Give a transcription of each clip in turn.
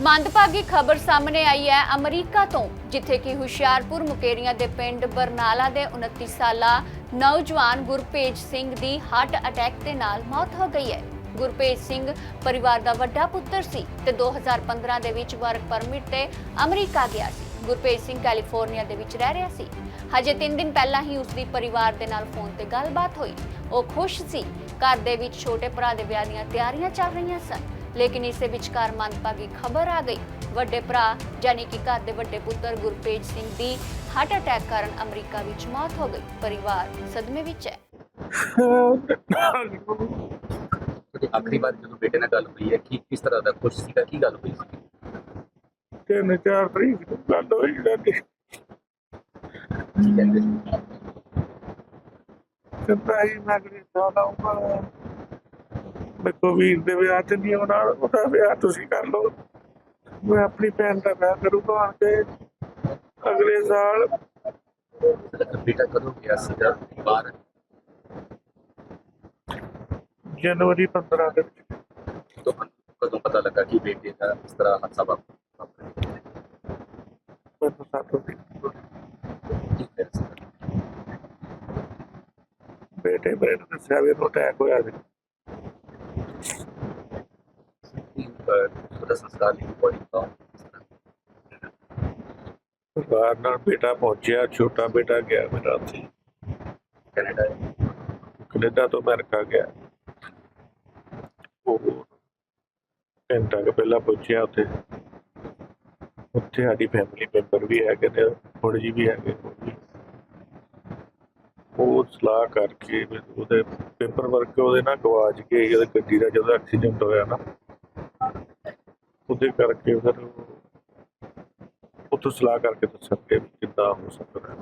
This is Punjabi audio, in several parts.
ਮੰਦਭਾਗੀ ਖਬਰ ਸਾਹਮਣੇ ਆਈ ਹੈ ਅਮਰੀਕਾ ਤੋਂ, ਜਿੱਥੇ ਕਿ ਹੁਸ਼ਿਆਰਪੁਰ ਮੁਕੇਰੀਆਂ ਦੇ ਪਿੰਡ ਬਰਨਾਲਾ ਦੇ 29 ਸਾਲਾ ਨੌਜਵਾਨ ਗੁਰਪੇਜ ਸਿੰਘ ਦੀ ਹਾਰਟ ਅਟੈਕ ਦੇ ਨਾਲ ਮੌਤ ਹੋ ਗਈ ਹੈ। ਗੁਰਪੇਜ ਸਿੰਘ ਪਰਿਵਾਰ ਦਾ ਵੱਡਾ ਪੁੱਤਰ ਸੀ ਤੇ 2015 ਦੇ ਵਿੱਚ ਵਰਕ ਪਰਮਿਟ ਤੇ ਅਮਰੀਕਾ ਗਿਆ ਸੀ। ਗੁਰਪੇਜ ਸਿੰਘ ਕੈਲੀਫੋਰਨੀਆ ਦੇ ਵਿੱਚ ਰਹਿ ਰਿਹਾ ਸੀ। ਹਜੇ 3 ਦਿਨ ਪਹਿਲਾਂ ਹੀ ਉਸ ਦੀ ਪਰਿਵਾਰ ਦੇ ਨਾਲ ਫੋਨ ਤੇ ਗੱਲਬਾਤ ਹੋਈ। ਉਹ ਖੁਸ਼ ਸੀ। ਘਰ ਦੇ ਵਿੱਚ ਛੋਟੇ ਭਰਾ ਦੇ ਵਿਆਹ ਦੀਆਂ ਤਿਆਰੀਆਂ ਚੱਲ ਰਹੀਆਂ ਸਨ। ਲੇਕਿਨ ਇਸੇ ਵਿਚਕਾਰ ਮੰਦਭਾਗੀ ਖਬਰ ਆ ਗਈ ਵੱਡੇ ਭਰਾ ਯਾਨੀ ਕਿ ਘਰ ਦੇ ਵੱਡੇ ਪੁੱਤਰ ਗੁਰਪੇਜ ਸਿੰਘ ਦੀ ਹਾਰਟ ਅਟੈਕ ਕਾਰਨ ਅਮਰੀਕਾ ਵਿੱਚ ਮੌਤ ਹੋ ਗਈ ਪਰਿਵਾਰ ਸਦਮੇ ਵਿੱਚ ਹੈ ਤੇ ਆਖਰੀ ਵਾਰ ਜਦੋਂ ਬੇਟੇ ਨਾਲ ਗੱਲ ਹੋਈ ਹੈ ਕੀ ਕਿਸ ਤਰ੍ਹਾਂ ਦਾ ਖੁਸ਼ ਸੀਗਾ ਕੀ ਗੱਲ ਹੋਈ ਸੀ ਤਿੰਨ ਚਾਰ ਤਰੀਕ ਨੂੰ ਗੱਲ ਹੋਈ ਜਾਂਦੀ ਕੀ ਕਹਿੰਦੇ ਸੀ ਕਹਿੰਦਾ ਹੀ ਮੈਂ ਕਿ ਜਾਣਾ ਮੈਂ ਕੋ ਵੀਰ ਦੇ ਵਿਆਹ ਚ ਨਹੀਂ ਆਉਣਾ ਉਹਦਾ ਵਿਆਹ ਤੁਸੀਂ ਕਰ ਲਓ। ਮੈਂ ਆਪਣੀ ਭੈਣ ਦਾ ਵਿਆਹ ਕਰੂੰਗਾ ਆਣ ਕੇ। ਅਗਲੇ ਸਾਲ ਬੇਟਾ ਕਦੋਂ ਗਿਆ ਸੀਗਾ ਬਾਹਰ ਜਨਵਰੀ 15 ਦੇ ਵਿੱਚ। ਤੋਂ ਕਦੋਂ ਪਤਾ ਲੱਗਾ ਕਿ ਬੇਟੇ ਦਾ ਇਸ ਤਰ੍ਹਾਂ ਹਾਦਸਾ ਵਾਪਰਿਆ ਮੈਨੂੰ ਸਾਥੋਂ ਦੀ ਬੇਟੇ ਨੂੰ ਦੱਸਿਆ ਵੀ ਇਹਨੂੰ ਅਟੈਕ ਹੋਇਆ ਸੀ। ਉਹਦਾ ਸੰਸਕਾਰ ਲਈ ਬੋਡੀ ਦਾ ਪਰਿਵਾਰ ਨਾਲ ਬੇਟਾ ਪਹੁੰਚਿਆ ਛੋਟਾ ਬੇਟਾ ਗਿਆ ਮੇਰਾ ਉੱਥੇ। ਕੈਨੇਡਾ। ਕੈਨੇਡਾ ਤੋਂ ਅਮਰੀਕਾ ਗਿਆ। ਉਹ ਘੰਟਾ ਕੁ ਪਹਿਲਾਂ ਪਹੁੰਚਿਆ ਉੱਥੇ। ਉੱਥੇ ਸਾਡੀ ਫੈਮਿਲੀ ਮੈਂਬਰ ਵੀ ਹੈਗੇ ਨੇ ਥੋੜੇ ਜੀ ਵੀ ਹੈਗੇ ਉਹ ਸਲਾਹ ਕਰਕੇ ਉਹਦੇ ਪੇਪਰ ਵਰਕ ਉਹਦੇ ਨਾਲ ਗਵਾਚ ਗਏ ਉਹਦੇ ਗੱਡੀ ਦਾ ਜਦੋਂ ਐਕਸੀਡੈਂਟ ਹੋਇਆ ਨਾ ਉਹਦੇ ਕਰਕੇ ਫਿਰ ਉੱਥੋਂ ਸਲਾਹ ਕਰਕੇ ਦੱਸਣਗੇ ਵੀ ਕਿੱਦਾਂ ਹੋ ਸਕਦਾ ਹੈ।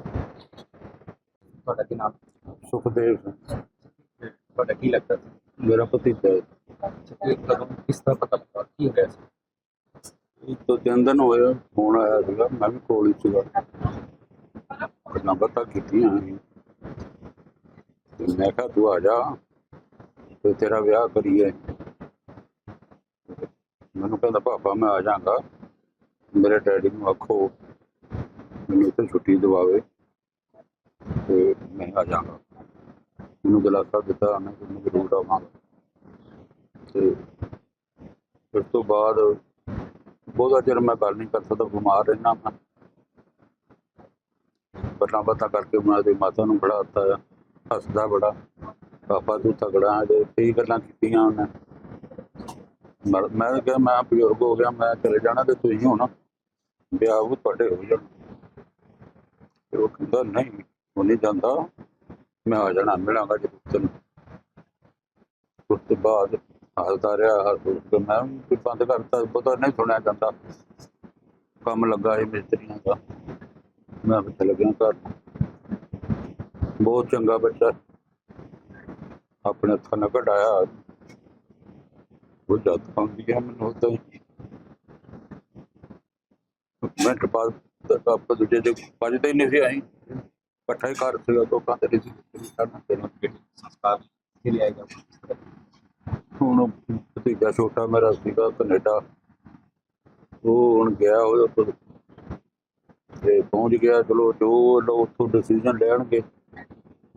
ਤੁਹਾਡਾ ਕੀ ਨਾਮ? ਸੁਖਦੇਵ ਸਿੰਘ। ਤੁਹਾਡਾ ਕੀ ਲੱਗਦਾ? ਸੀ ਮੇਰਾ ਭਤੀਜਾ ਹੈ। ਇਹ ਕਦੋਂ ਕਿਸ ਤਰ੍ਹਾਂ ਪਤਾ ਲੱਗਾ? ਕੀ ਹੋਇਆ ਸੀ? ਇਹ ਤੋਂ ਤਿੰਨ ਦਿਨ ਹੋਏ ਫੋਨ ਆਇਆ ਸੀਗਾ ਮੈਂ ਵੀ ਕੋਲ ਹੀ ਸੀਗਾ। ਗੱਲਾਂ ਬਾਤਾਂ ਕੀਤੀਆਂ ਅਸੀਂ। ਤੇ ਮੈਂ ਕਿਹਾ ਤੂੰ ਆ ਜਾ ਤੇ ਤੇਰਾ ਵਿਆਹ ਕਰੀਏ। ਮੈਨੂੰ ਕਹਿੰਦਾ ਪਾਪਾ ਮੈਂ ਆ ਜਾਗਾ। ਮੇਰੇ ਡੈਡੀ ਨੂੰ ਆਖੋ, ਮੈਨੂੰ ਇੱਥੇ ਛੁੱਟੀ ਦਿਵਾਵੇ ਤੇ ਮੈਂ ਆ ਜਾਗਾ। ਮੈਨੂੰ ਦਿਲਾਸਾ ਦਿੱਤਾ ਮੈਂ ਕਿ ਜ਼ਰੂਰ ਆਵਾਂਗਾ। ਤੇ ਉਸ ਤੋਂ ਬਾਅਦ ਬਹੁਤਾ ਚਿਰ ਮੈਂ ਗੱਲ ਨਹੀਂ ਕਰ ਸਕਦਾ, ਬਿਮਾਰ ਰਹਿਣਾ ਮੈਂ ਗੱਲਾਂ ਬਾਤਾਂ ਕਰਕੇ ਉਹਨਾਂ ਉਹਦੀ ਮਾਤਾ ਨੂੰ ਬੜਾ ਹੱਸਦਾ ਹੱਸਦਾ ਬੜਾ, ਪਾਪਾ ਤੂੰ ਤਗੜਾ ਜੇ ਕਈ ਗੱਲਾਂ ਕੀਤੀਆਂ ਉਹਨੇ। ਮੈਂ ਮੈਂ ਕਿਹਾ, ਮੈਂ ਬਜ਼ੁਰਗ ਹੋ ਗਿਆ, ਮੈਂ ਚਲੇ ਜਾਣਾ ਤੇ ਤੁਸੀਂ ਹੋਣਾ ਵਿਆਹ ਉਹ ਤੁਹਾਡੇ ਹੋ ਜਾਣਾ। ਤੇ ਉਹ ਕਹਿੰਦਾ, ਨਹੀਂ, ਉਹ ਨਹੀਂ ਜਾਂਦਾ। ਮੈਂ ਆ ਜਾਣਾ, ਮਿਲਾਂਗਾ ਜੇ ਤੈਨੂੰ ਉਸ ਤੋਂ ਬਾਅਦ ਹੱਸਦਾ ਰਿਹਾ, ਹੱਸ ਮੈਂ ਵੀ ਬੰਦ ਕਰਤਾ ਪਤਾ ਨਹੀਂ ਸੁਣਿਆ ਜਾਂਦਾ। ਕੰਮ ਲੱਗਾ ਸੀ ਮਿਸਤਰੀਆਂ ਦਾ। ਮੈਂ ਉੱਥੇ ਗਿਆ ਘਰ। ਬਹੁਤ ਚੰਗਾ ਬੱਚਾ। ਆਪਣੇ ਹੱਥਾਂ ਨਾਲ ਕਢਾਇਆ। ਉਹ ਜਦ ਪੰਦੀ ਹੈ ਮੈਨੂੰ ਉਦੋਂ ਮਿੰਟ ਬਾਅਦ ਆਪਾਂ ਦੂਜੇ ਦੇ ਵੱਜਦੇ ਹੀ ਨਹੀਂ ਸੀ ਆਈ ਇਕੱਠਾ ਹੀ ਘਰ ਸੀਗਾ ਤੋਂ ਕੰਧ ਨਹੀਂ ਕਰਨਾ ਤੈਨੂੰ ਸੰਸਕਾਰ ਕੇ ਲਈ ਆਏਗਾ। ਹੁਣ ਭਤੀਜਾ ਛੋਟਾ ਮੇਰਾ ਸੀਗਾ ਕੈਨੇਡਾ। ਉਹ ਹੁਣ ਗਿਆ ਉਹਦੇ ਕੋਲ ਤੇ ਪਹੁੰਚ ਗਿਆ ਚਲੋ ਜੋ ਲੋ ਉੱਥੋਂ ਡਿਸੀਜਨ ਲੈਣਗੇ।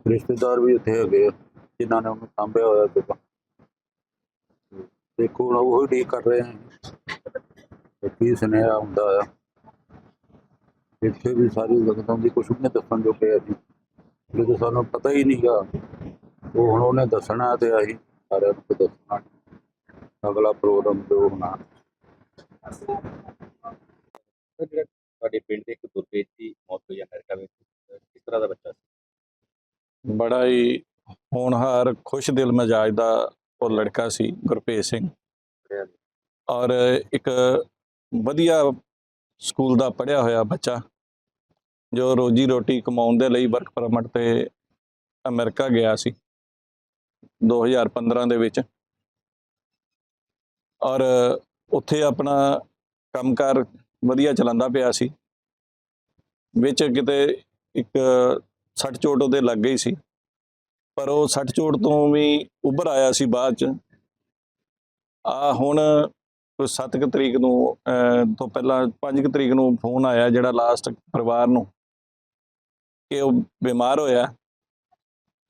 ਰਿਸ਼ਤੇਦਾਰ ਵੀ ਉੱਥੇ ਹੈਗੇ ਆ, ਜਿਨ੍ਹਾਂ ਨੇ ਉਹਨੂੰ ਸਾਂਭਿਆ ਹੋਇਆ ਸੀਗਾ। ਦੇਖੋ ਹੁਣ ਉਹ ਡੀ ਕਰ ਰਹੇ ਆ ਤੇ ਕੀ ਸੁਨੇਹਾ ਹੁੰਦਾ ਆ। ਇੱਥੇ ਵੀ ਸਾਰੀ ਜਗਤਾਂ ਦੀ ਕੁਛ ਨਹੀਂ ਦੱਸਣ ਜੋ। ਪਿਆ ਸੀ ਜਦੋਂ ਸਾਨੂੰ ਪਤਾ ਹੀ ਨਹੀਂਗਾ। ਉਹ ਹੁਣ ਉਹਨੇ ਦੱਸਣਾ ਤੇ ਅਸੀਂ ਸਾਰਿਆਂ ਨੂੰ ਦੱਸਣਾ। ਅਗਲਾ ਪ੍ਰੋਗਰਾਮ ਜੋ ਹੋਣਾ। ਤੁਹਾਡੇ ਪਿੰਡ ਦੇ ਇੱਕ ਦੀ ਮੌਤ ਹੋਈ ਅਮਰੀਕਾ ਵਿੱਚ। ਕਿਸ ਤਰ੍ਹਾਂ ਦਾ ਬੱਚਾ ਸੀ? ਬੜਾ ਹੀ ਹੋਣਹਾਰ ਖੁਸ਼ ਦਿਲ ਮਜਾਜ ਦਾ ਉਹ ਲੜਕਾ ਸੀ ਗੁਰਪ੍ਰੀਤ ਸਿੰਘ। ਔਰ ਇੱਕ ਵਧੀਆ ਸਕੂਲ ਦਾ ਪੜ੍ਹਿਆ ਹੋਇਆ ਬੱਚਾ ਜੋ ਰੋਜੀ ਰੋਟੀ ਕਮਾਉਣ ਦੇ ਲਈ ਵਰਕ ਪਰਮਿਟ ਤੇ ਅਮਰੀਕਾ ਗਿਆ ਸੀ 2015 ਦੇ ਵਿੱਚ। ਔਰ ਉੱਥੇ ਆਪਣਾ ਕੰਮਕਾਰ ਵਧੀਆ ਚਲਾਉਂਦਾ ਪਿਆ ਸੀ ਵਿੱਚ ਕਿਤੇ ਇੱਕ ਸੱਟ ਚੋਟ ਉਹਦੇ ਲੱਗ ਗਈ ਸੀ। ਪਰ ਉਹ ਸੱਟ ਚੋਟ ਤੋਂ ਵੀ ਉੱਭਰ ਆਇਆ ਸੀ ਬਾਅਦ ਚ। ਆ ਹੁਣ ਕੋਈ 7 ਤਰੀਕ ਨੂੰ ਤੋਂ ਪਹਿਲਾਂ 5 ਤਰੀਕ ਨੂੰ ਫੋਨ ਆਇਆ ਜਿਹੜਾ ਲਾਸਟ ਪਰਿਵਾਰ ਨੂੰ ਕਿ ਉਹ ਬਿਮਾਰ ਹੋਇਆ।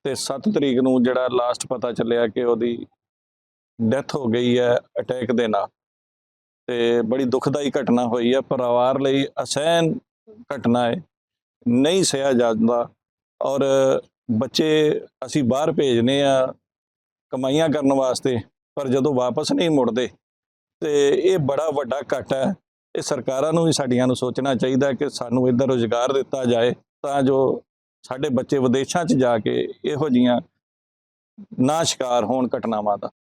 ਤੇ 7 ਤਰੀਕ ਨੂੰ ਜਿਹੜਾ ਲਾਸਟ ਪਤਾ ਚੱਲਿਆ ਕਿ ਉਹਦੀ ਡੈਥ ਹੋ ਗਈ ਹੈ ਅਟੈਕ ਦੇ ਨਾਲ। ਤੇ ਬੜੀ ਦੁਖਦਾਈ ਘਟਨਾ ਹੋਈ ਹੈ। ਪਰਿਵਾਰ ਲਈ ਅਸਹਿਨ ਘਟਨਾ ਹੈ। ਨਹੀਂ ਸਹਿਆ ਜਾਂਦਾ ਔਰ ਬੱਚੇ ਅਸੀਂ ਬਾਹਰ ਭੇਜਨੇ ਆ ਕਮਾਈਆਂ ਕਰਨ ਵਾਸਤੇ, ਪਰ ਜਦੋਂ ਵਾਪਸ ਨਹੀਂ ਮੁੜਦੇ, ਤੇ ਇਹ ਬੜਾ ਵੱਡਾ ਘਟ ਹੈ। ਇਹ ਸਰਕਾਰਾਂ ਨੂੰ ਵੀ ਸਾਡੀਆਂ ਨੂੰ ਸੋਚਣਾ ਚਾਹੀਦਾ ਕਿ ਸਾਨੂੰ ਇੱਧਰ ਰੁਜ਼ਗਾਰ ਦਿੱਤਾ ਜਾਏ, ਤਾਂ ਜੋ ਸਾਡੇ ਬੱਚੇ ਵਿਦੇਸ਼ਾਂ 'ਚ ਜਾ ਕੇ ਇਹੋ ਜੀਆਂ ਨਾ ਸ਼ਿਕਾਰ ਹੋਣ ਘਟਨਾਵਾਂ ਦਾ।